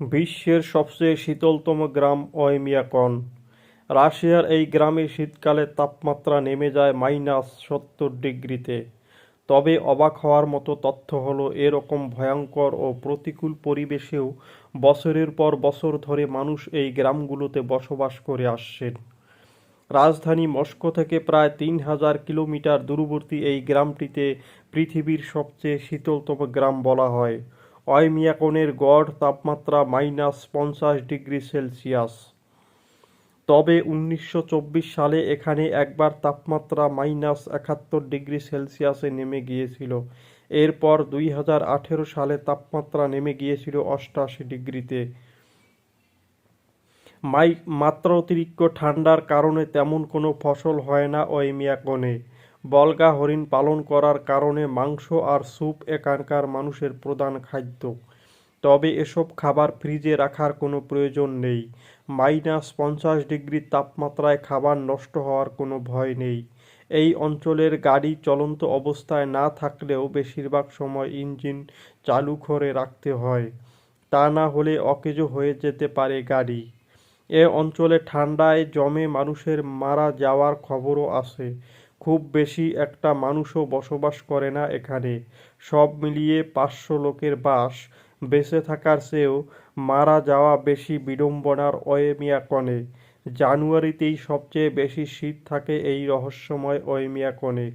বিশ্বের সবচেয়ে শীতলতম গ্রাম ওয়মিয়াকন রাশিয়ার এই গ্রামে শীতকালে তাপমাত্রা নেমে যায় মাইনাস সত্তর ডিগ্রিতে। তবে অবাক হওয়ার মতো তথ্য হলো, এরকম ভয়ঙ্কর ও প্রতিকূল পরিবেশেও বছরের পর বছর ধরে মানুষ এই গ্রামগুলোতে বসবাস করে আসছেন। রাজধানী মস্কো থেকে প্রায় তিন হাজার কিলোমিটার দূরবর্তী এই গ্রামটিতে পৃথিবীর সবচেয়ে শীতলতম গ্রাম বলা হয়। অয়মিয়াকনের গড় তাপমাত্রা মাইনাস পঞ্চাশ ডিগ্রি সেলসিয়াস। তবে উনিশশো চব্বিশ সালে এখানে একবার তাপমাত্রা মাইনাস একাত্তর ডিগ্রি সেলসিয়াসে নেমে গিয়েছিল। এরপর দুই হাজার আঠেরো সালে তাপমাত্রা নেমে গিয়েছিল অষ্টাশি ডিগ্রিতে। মাই মাত্রা অতিরিক্ত ঠান্ডার কারণে তেমন কোনো ফসল হয় না ওয়েমিয়াকনে বলগা হরিণ পালন করার কারণে মাংস আর স্যুপ এখানকার মানুষের প্রধান খাদ্য। তবে এসব খাবার ফ্রিজে রাখার কোনো প্রয়োজন নেই। মাইনাস পঞ্চাশ ডিগ্রি তাপমাত্রায় খাবার নষ্ট হওয়ার কোনো ভয় নেই। এই অঞ্চলের গাড়ি চলন্ত অবস্থায় না থাকলেও বেশিরভাগ সময় ইঞ্জিন চালু করে রাখতে হয়। তা না হলে অকেজো হয়ে যেতে পারে গাড়ি। এ অঞ্চলে ঠান্ডায় জমে মানুষের মারা যাওয়ার খবরও আছে। খুব বেশি একটা মানুষও বসবাস করে না এখানে। সব মিলিয়ে পাঁচশো লোকের বাস বেঁচে থাকার চেয়েও মারা যাওয়া বেশি বিড়ম্বনার ওয়েমিয়াকনে জানুয়ারিতেই সবচেয়ে বেশি শীত থাকে এই রহস্যময় ওয়েমিয়াকনে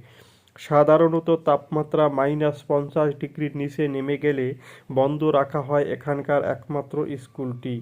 সাধারণত তাপমাত্রা মাইনাস পঞ্চাশ ডিগ্রির নিচে নেমে গেলে বন্ধ রাখা হয় এখানকার একমাত্র স্কুলটি।